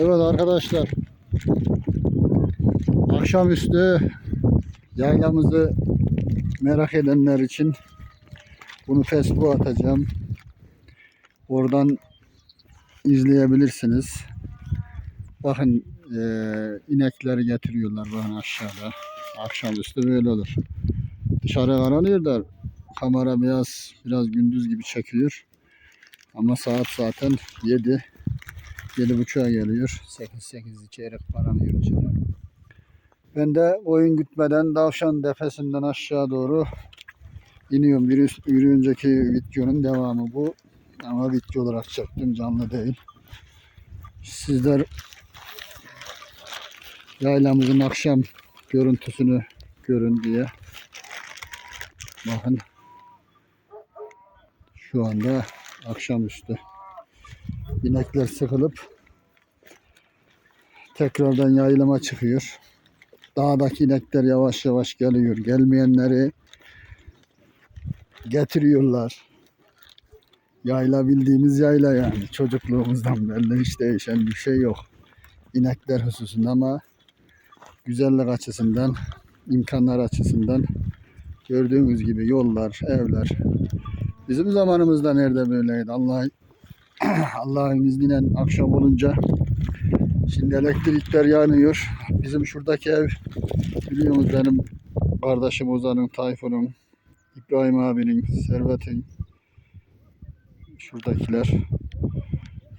Evet arkadaşlar. Akşamüstü yaylamızı merak edenler için bunu Facebook'a atacağım. Oradan izleyebilirsiniz. Bakın eee inekleri getiriyorlar bakın aşağıda. Akşamüstü böyle olur. Dışarı karanıyor kamera biraz biraz gündüz gibi çekiyor. Ama saat zaten 7. Yedi buçuğa geliyor. 8 8 çeyrek karanıyor dışarı. Ben de oyun gütmeden Davşan Defesi'nden aşağı doğru iniyorum. Bir, üst, bir önceki videonun devamı bu. Ama video olarak çektim canlı değil. Sizler yaylamızın akşam görüntüsünü görün diye. Bakın şu anda akşamüstü. İnekler sıkılıp tekrardan yaylama çıkıyor. Dağdaki inekler yavaş yavaş geliyor. Gelmeyenleri getiriyorlar. Yayla bildiğimiz yayla yani. Çocukluğumuzdan beri hiç değişen bir şey yok. İnekler hususunda ama güzellik açısından, imkanlar açısından gördüğünüz gibi yollar, evler. Bizim zamanımızda nerede böyleydi? Allah Allah'ın izniyle akşam olunca şimdi elektrikler yanıyor. Bizim şuradaki ev biliyorsunuz benim kardeşim Ozan'ın, Tayfun'un, İbrahim abinin, Servet'in şuradakiler.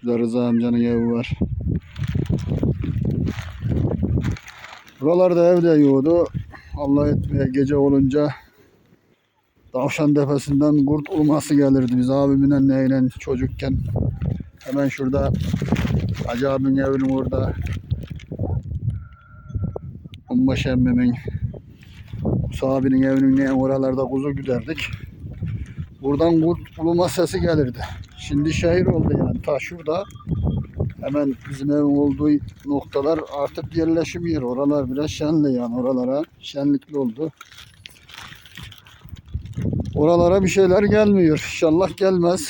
Burada Rıza amcanın evi var. Buralarda evde yoğdu. Allah etmeye gece olunca Tavşan tepesinden kurt ulması gelirdi biz abimle neyle çocukken. Hemen şurada Hacı abinin evinin orada Umbaş emmimin Musa abinin evinin oralarda kuzu güderdik. Buradan kurt uluma sesi gelirdi. Şimdi şehir oldu yani. Ta şurada hemen bizim evin olduğu noktalar artık yerleşim yeri. Oralar biraz şenli yani. Oralara şenlikli oldu. Oralara bir şeyler gelmiyor. İnşallah gelmez.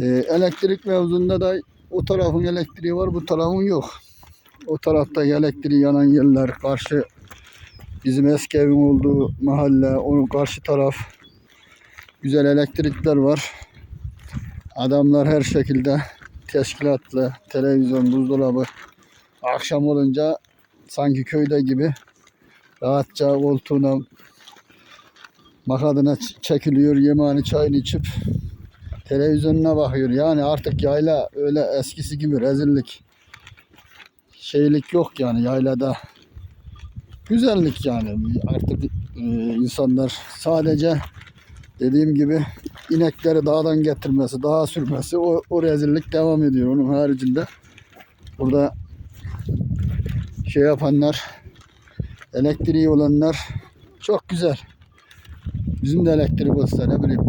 Ee, elektrik mevzunda da o tarafın elektriği var, bu tarafın yok. O tarafta elektriği yanan yerler, karşı bizim eski evin olduğu mahalle, onun karşı taraf güzel elektrikler var. Adamlar her şekilde teşkilatlı, televizyon, buzdolabı akşam olunca sanki köyde gibi rahatça koltuğuna makadına çekiliyor, yemeğini çayını içip televizyonuna bakıyor. Yani artık yayla öyle eskisi gibi rezillik şeylik yok yani yaylada. Güzellik yani artık e, insanlar sadece dediğim gibi inekleri dağdan getirmesi, dağa sürmesi o, o rezillik devam ediyor. Onun haricinde burada şey yapanlar elektriği olanlar çok güzel. Bizim de elektrik olsa ne bileyim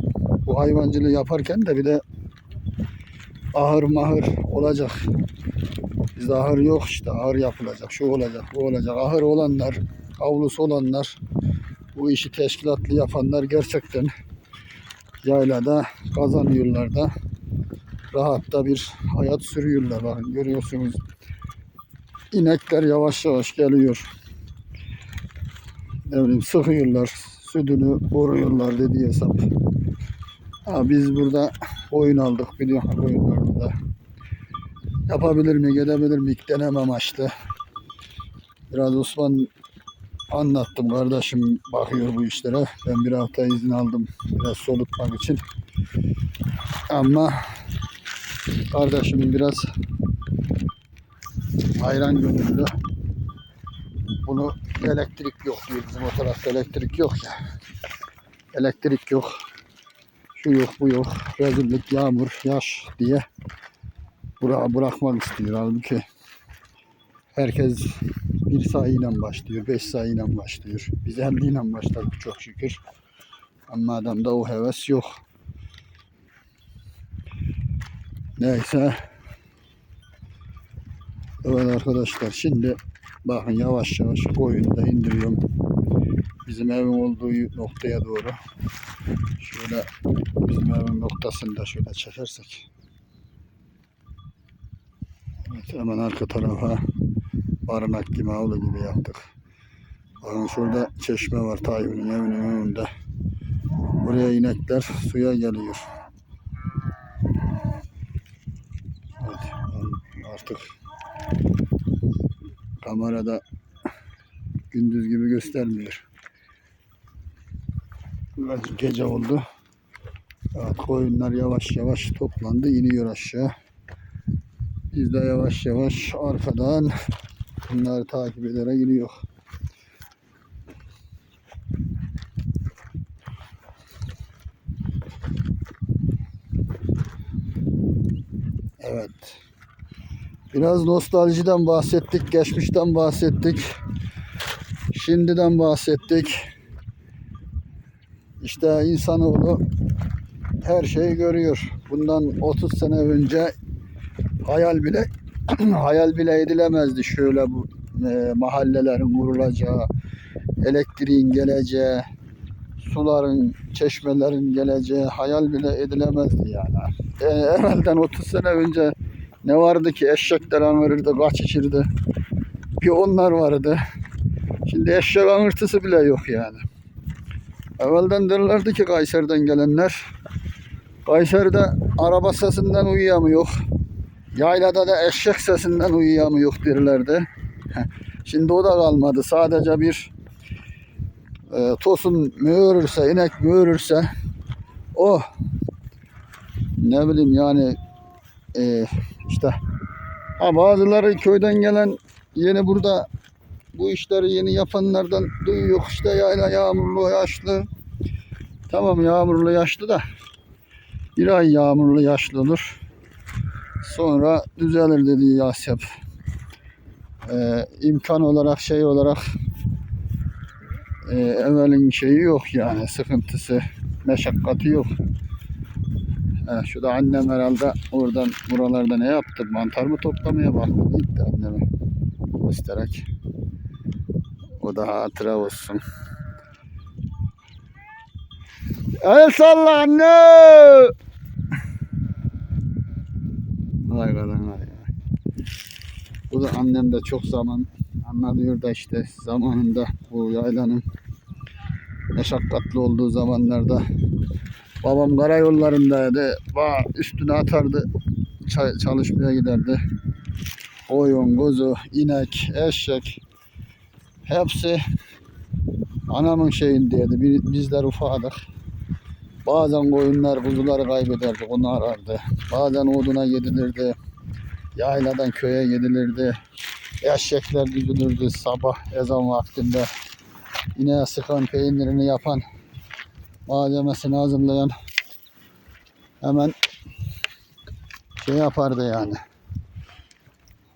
bu hayvancılığı yaparken de bir de ahır mahır olacak. Bizde ahır yok işte ahır yapılacak şu olacak bu olacak. Ahır olanlar avlusu olanlar bu işi teşkilatlı yapanlar gerçekten yaylada kazanıyorlar da rahatta bir hayat sürüyorlar. Bakın görüyorsunuz inekler yavaş yavaş geliyor. Ne bileyim sıkıyorlar sütünü koruyorlar dediği hesap. Ha, biz burada oyun aldık biliyorum oyunlarda. Yapabilir mi, gidebilir mi deneme amaçlı. Biraz Osman anlattım kardeşim bakıyor bu işlere. Ben bir hafta izin aldım biraz solutmak için. Ama kardeşimin biraz hayran gönüllü. Bunu elektrik yok diyor. Bizim o tarafta elektrik yok ya. Elektrik yok. Şu yok bu yok. Rezillik, yağmur, yaş diye bura bırakmak istiyor. Halbuki herkes bir sayıyla başlıyor, beş sayıyla başlıyor. Biz elliyle başladık çok şükür. Ama adamda o heves yok. Neyse. Evet arkadaşlar şimdi bakın yavaş yavaş koyunu da indiriyorum. Bizim evin olduğu noktaya doğru. Şöyle bizim evin noktasını da şöyle çekersek. Evet, hemen arka tarafa barınak gibi avlu gibi yaptık. Bakın şurada çeşme var Tayyip'in evinin önünde. Buraya inekler suya geliyor. Evet, artık kamerada gündüz gibi göstermiyor. Biraz gece oldu. Evet, koyunlar yavaş yavaş toplandı, iniyor aşağı. Biz de yavaş yavaş arkadan bunları takip ederek gidiyor. Evet. Biraz nostaljiden bahsettik, geçmişten bahsettik. Şimdiden bahsettik. İşte insanoğlu her şeyi görüyor. Bundan 30 sene önce hayal bile hayal bile edilemezdi şöyle bu e, mahallelerin kurulacağı, elektriğin geleceği, suların, çeşmelerin geleceği hayal bile edilemezdi yani. E, evvelden 30 sene önce ne vardı ki eşekler anırırdı, kaç içirdi. Bir onlar vardı. Şimdi eşek anırtısı bile yok yani. Evvelden derlerdi ki Kayseri'den gelenler Kayseri'de araba sesinden uyuyamıyor. Yaylada da eşek sesinden uyuyamıyor derlerdi. Şimdi o da kalmadı. Sadece bir e, tosun müğürürse, inek müğürürse o ne bileyim yani e, işte. Ha bazıları köyden gelen yeni burada bu işleri yeni yapanlardan duyuyor. İşte yayla yağmurlu yaşlı. Tamam yağmurlu yaşlı da bir ay yağmurlu yaşlı olur sonra düzelir dedi Yasyap ee, imkan olarak şey olarak e, evvelin şeyi yok yani sıkıntısı meşakkatı yok He, şu da annem herhalde oradan buralarda ne yaptı mantar mı toplamaya baktı gitti anneme göstererek o da hatıra olsun. El salla anne. Vay kadın vay. Bu da annem de çok zaman anlatıyor da işte zamanında bu yaylanın meşakkatli olduğu zamanlarda babam karayollarındaydı. Bağ üstüne atardı. çay- çalışmaya giderdi. Koyun, kuzu, inek, eşek hepsi anamın şeyindeydi. Bi- Bizler ufaktık. Bazen koyunlar, kuzuları kaybederdik, onu arardı. Bazen oduna gidilirdi. Yayladan köye gidilirdi. Eşekler düzülürdü sabah ezan vaktinde. Yine sıkan peynirini yapan, malzemesini hazırlayan hemen şey yapardı yani.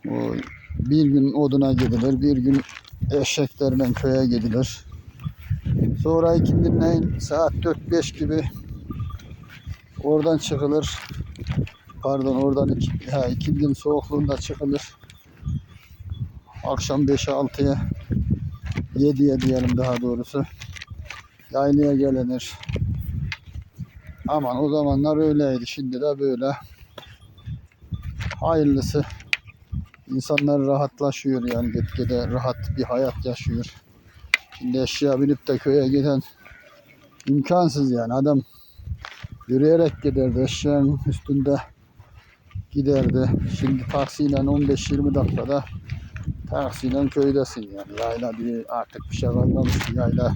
O bir gün oduna gidilir, bir gün eşeklerle köye gidilir. Sonra ikindinleyin saat 4-5 gibi oradan çıkılır. Pardon oradan iki, ha, ikindin soğukluğunda çıkılır. Akşam 5'e 6'ya 7'ye diyelim daha doğrusu. Yaylaya gelinir. Aman o zamanlar öyleydi. Şimdi de böyle. Hayırlısı. İnsanlar rahatlaşıyor yani gitgide rahat bir hayat yaşıyor. Şimdi eşya binip de köye giden imkansız yani adam yürüyerek giderdi eşyanın üstünde giderdi. Şimdi taksiyle 15-20 dakikada taksiyle köydesin yani. Yayla diye artık bir şey kalmamış. Yayla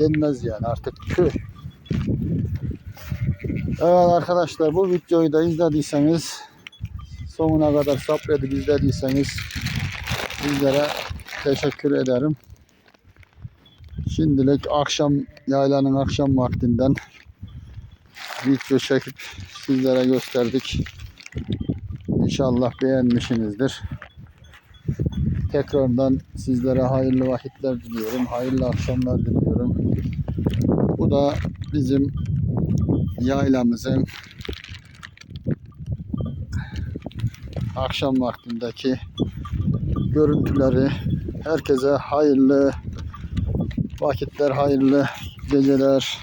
denmez yani artık köy. Evet arkadaşlar bu videoyu da izlediyseniz sonuna kadar sabredip izlediyseniz sizlere teşekkür ederim. Şimdilik akşam yaylanın akşam vaktinden video çekip sizlere gösterdik. İnşallah beğenmişsinizdir. Tekrardan sizlere hayırlı vakitler diliyorum. Hayırlı akşamlar diliyorum. Bu da bizim yaylamızın akşam vaktindeki görüntüleri. Herkese hayırlı vakitler, hayırlı geceler.